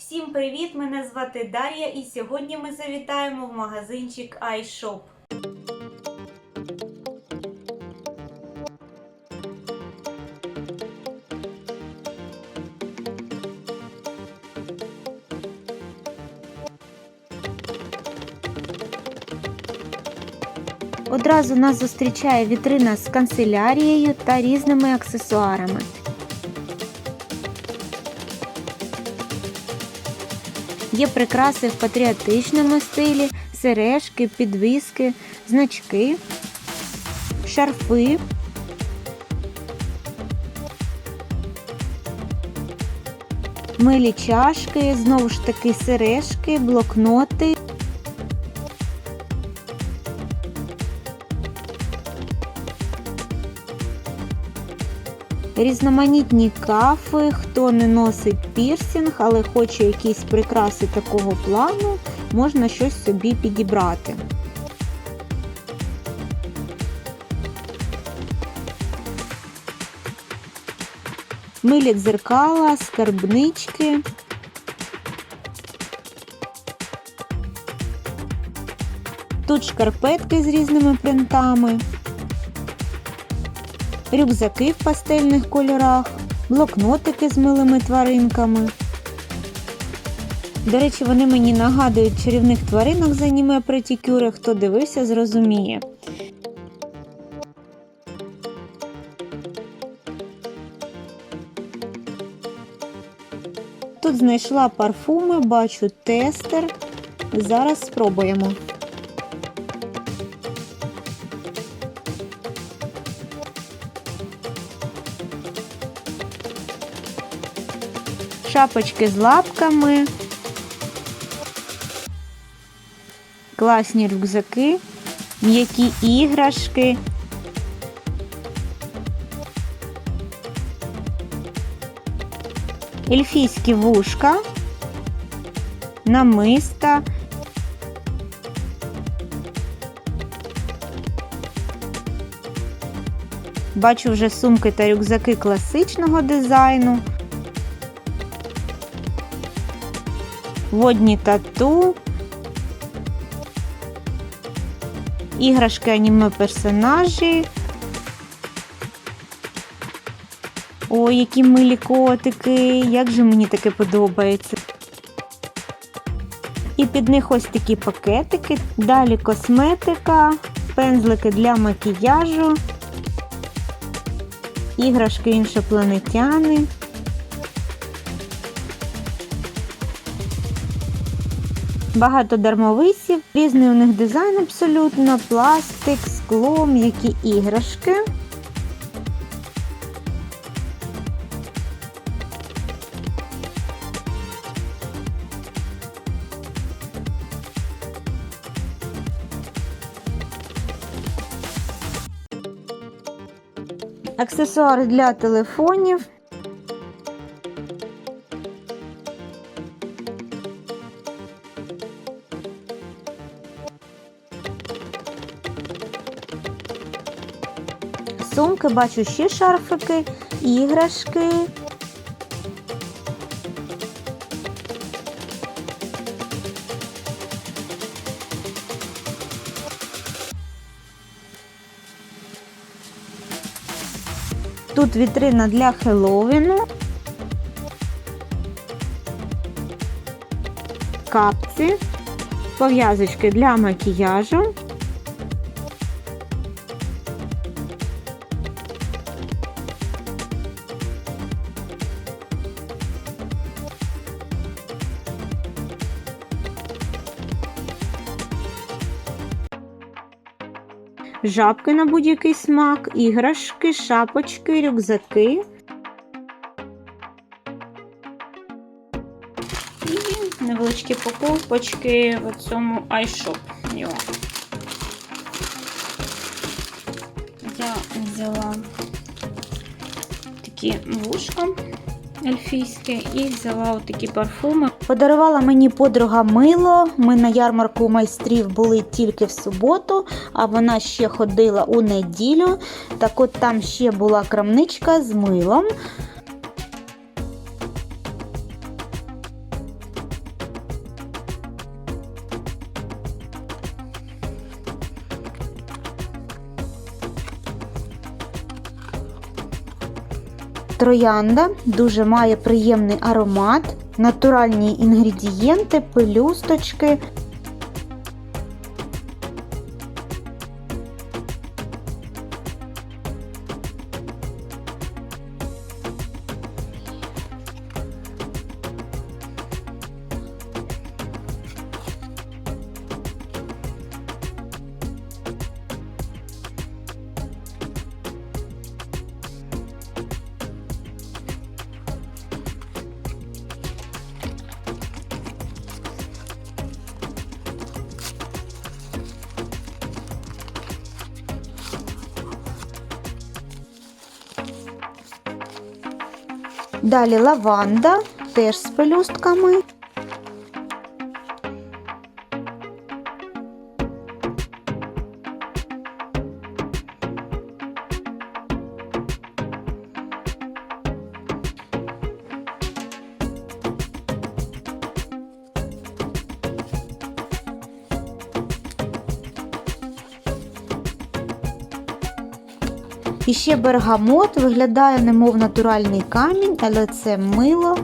Всім привіт! Мене звати Дар'я, і сьогодні ми завітаємо в магазинчик iShop. Одразу нас зустрічає вітрина з канцелярією та різними аксесуарами. Є прикраси в патріотичному стилі, сережки, підвіски, значки, шарфи. Милі чашки, знову ж таки сережки, блокноти. Різноманітні кафи, хто не носить пірсінг, але хоче якісь прикраси такого плану, можна щось собі підібрати. Милі дзеркала, скарбнички. Тут шкарпетки з різними принтами рюкзаки в пастельних кольорах, блокнотики з милими тваринками. До речі, вони мені нагадують чарівних тваринок з аніме Претікюре, хто дивився, зрозуміє. Тут знайшла парфуми, бачу тестер. Зараз спробуємо. Шапочки з лапками, класні рюкзаки, м'які іграшки. Ельфійські вушка, намиста. Бачу вже сумки та рюкзаки класичного дизайну. Водні тату, іграшки аніме персонажі. Ой, які милі котики, як же мені таке подобається. І під них ось такі пакетики, далі косметика, пензлики для макіяжу, іграшки іншопланетяни. Багато дармовисів, різний у них дизайн абсолютно, пластик, скло, м'які іграшки. Аксесуари для телефонів. Сумки бачу ще шарфики, іграшки. Тут вітрина для Хеллоуіну. Капці, пов'язочки для макіяжу. Жабки на будь-який смак, іграшки, шапочки, рюкзаки. І невеличкі покупочки в цьому iShop. Я взяла такі вушка ельфійське і взяла такі парфуми. Подарувала мені подруга мило. Ми на ярмарку майстрів були тільки в суботу, а вона ще ходила у неділю. Так от там ще була крамничка з милом. Троянда, дуже має приємний аромат, натуральні інгредієнти, пелюсточки. Далі лаванда, теж з пелюстками. І ще бергамот виглядає немов натуральний камінь, але це мило.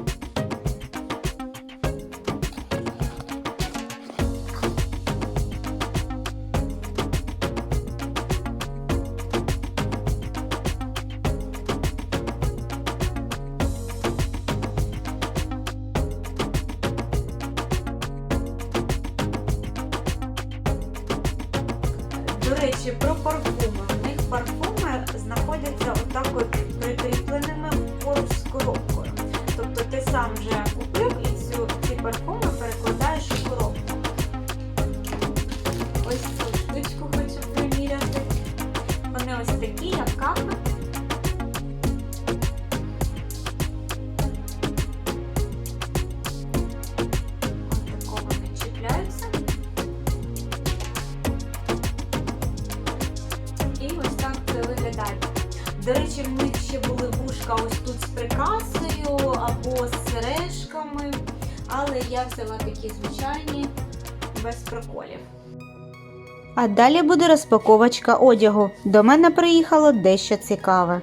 А далі буде розпаковочка одягу. До мене приїхало дещо цікаве.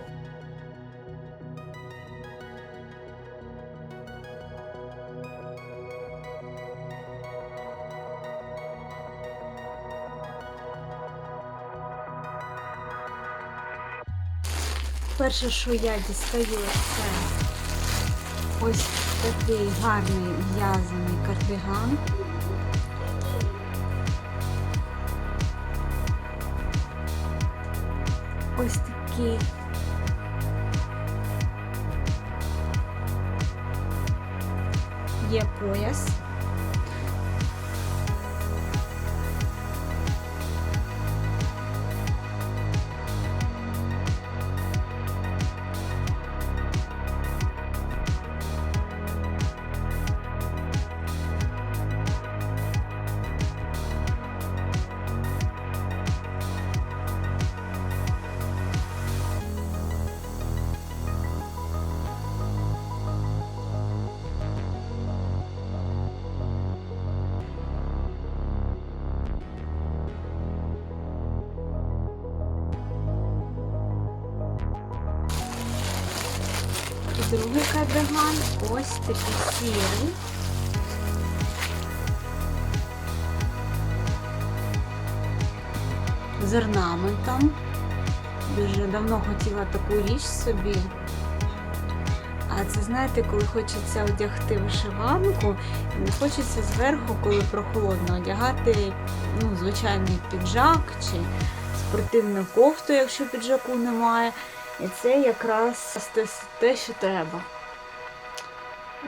Перше, що я дістаю, це ось такий гарний в'язаний кардиган. Ось є пояс. Другий кардиган ось такий сірий. З орнаментом. Дуже давно хотіла таку річ собі. А це знаєте, коли хочеться одягти вишиванку, не хочеться зверху, коли прохолодно, одягати ну, звичайний піджак чи спортивну кофту, якщо піджаку немає. І це якраз те, що треба.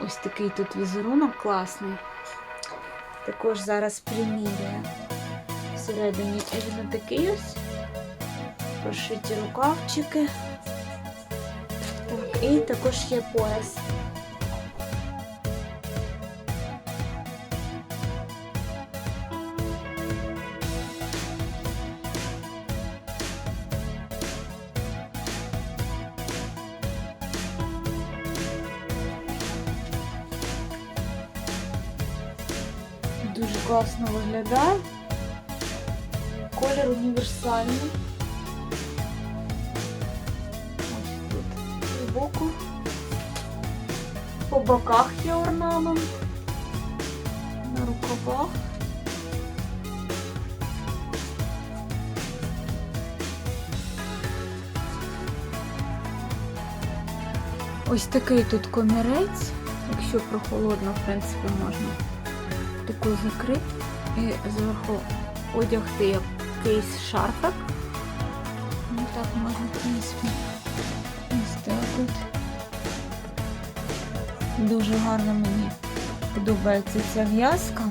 Ось такий тут візерунок класний. Також зараз примірює. Всередині він такий ось. Прошиті рукавчики. Так, і також є пояс. Дуже класно виглядає. Колір універсальний. Ось тут з боку. по боках є орнамент. На рукавах. Ось такий тут комірець. Якщо прохолодно, в принципі, можна таку закрити і зверху одягти якийсь шарфик. Ну так можна, в принципі. Ось так от. Дуже гарно мені подобається ця в'язка.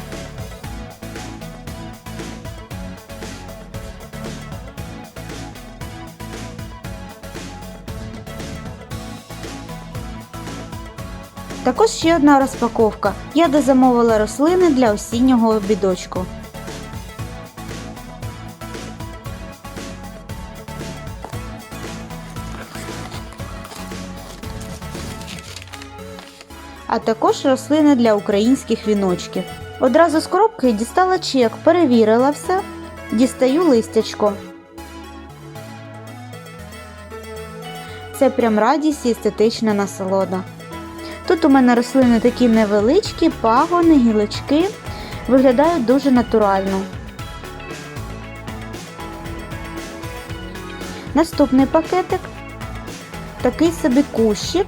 Також ще одна розпаковка. Я дозамовила рослини для осіннього обідочку. А також рослини для українських віночків. Одразу з коробки дістала чек, перевірила все, дістаю листячко. Це прям радість і естетична насолода. Тут у мене рослини такі невеличкі, пагони, гілочки. Виглядають дуже натурально. Наступний пакетик. Такий собі кущик.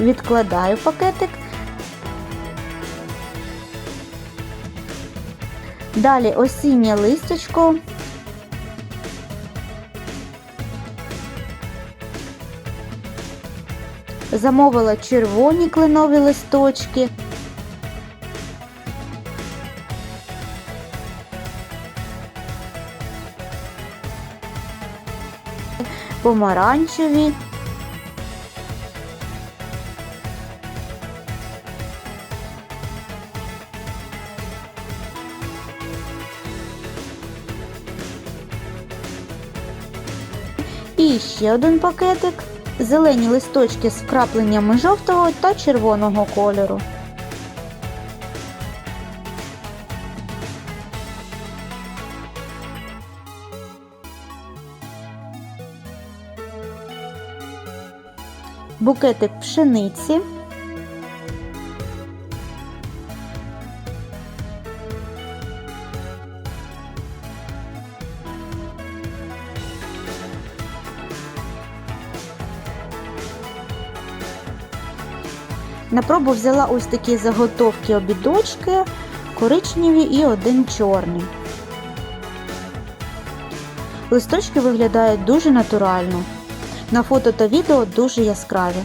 Відкладаю пакетик. Далі осіннє листячко. Замовила червоні кленові листочки. Помаранчеві. І ще один пакетик зелені листочки з вкрапленнями жовтого та червоного кольору. Букетик пшениці. На пробу взяла ось такі заготовки обідочки, коричневі і один чорний. Листочки виглядають дуже натурально. На фото та відео дуже яскраві.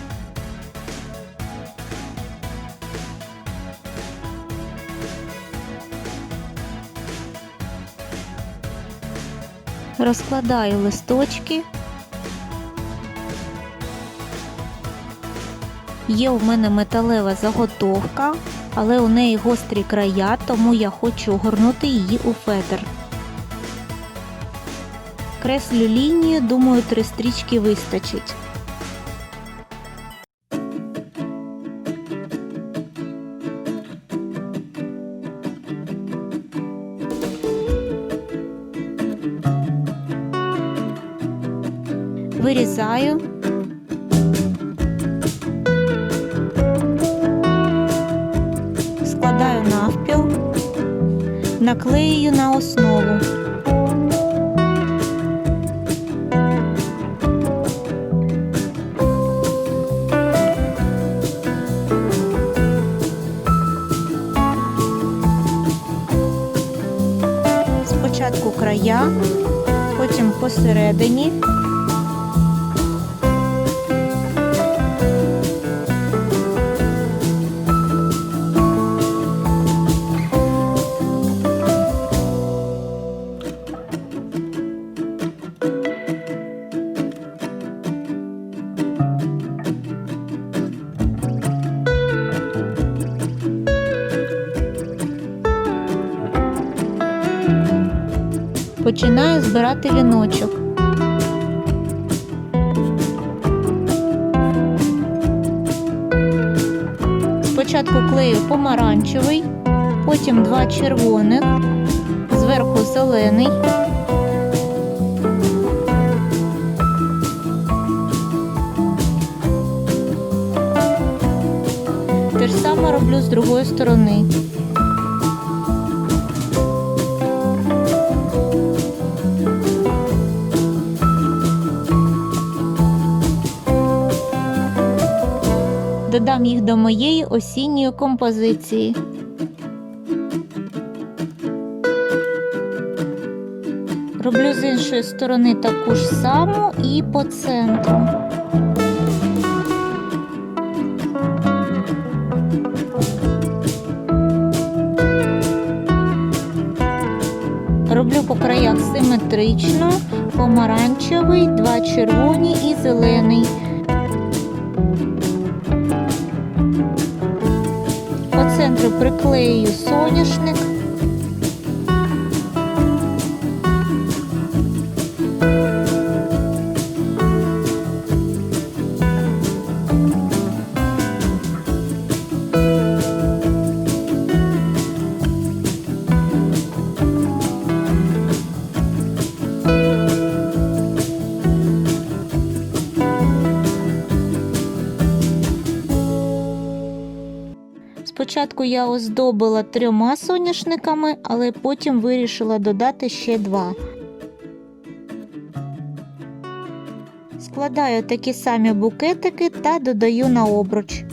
Розкладаю листочки. Є у мене металева заготовка, але у неї гострі края, тому я хочу огорнути її у фетр. Креслю лінію, думаю, три стрічки вистачить. Вирізаю. Наклею на основу. Спочатку края, потім посередині. Починаю збирати віночок. Спочатку клею помаранчевий, потім два червоних, зверху зелений. Те ж саме роблю з другої сторони. Додам їх до моєї осінньої композиції. Роблю з іншої сторони таку ж саму і по центру. Роблю по краях симетрично, помаранчевий, два червоні і зелений. Приклею соняшник. Спочатку я оздобила трьома соняшниками, але потім вирішила додати ще два. Складаю такі самі букетики та додаю на обруч.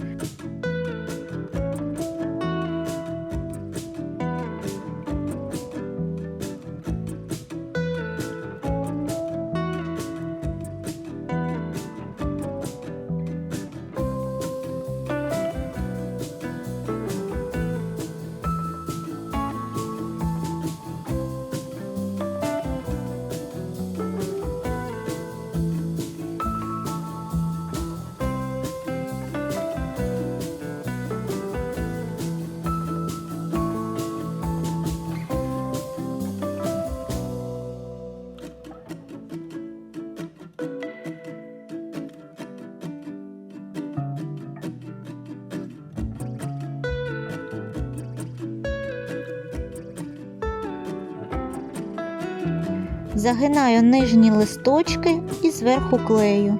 Загинаю нижні листочки і зверху клею.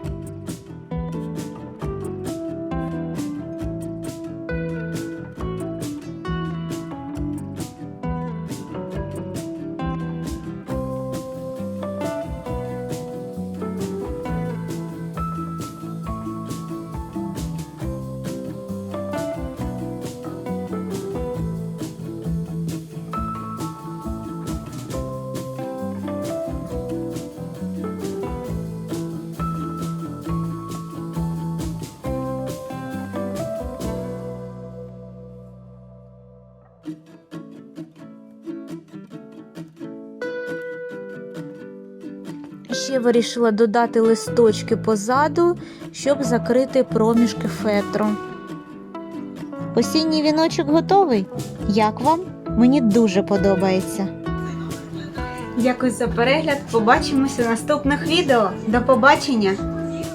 Ще вирішила додати листочки позаду, щоб закрити проміжки фетру. Осінній віночок готовий. Як вам? Мені дуже подобається. Дякую за перегляд. Побачимося в наступних відео. До побачення!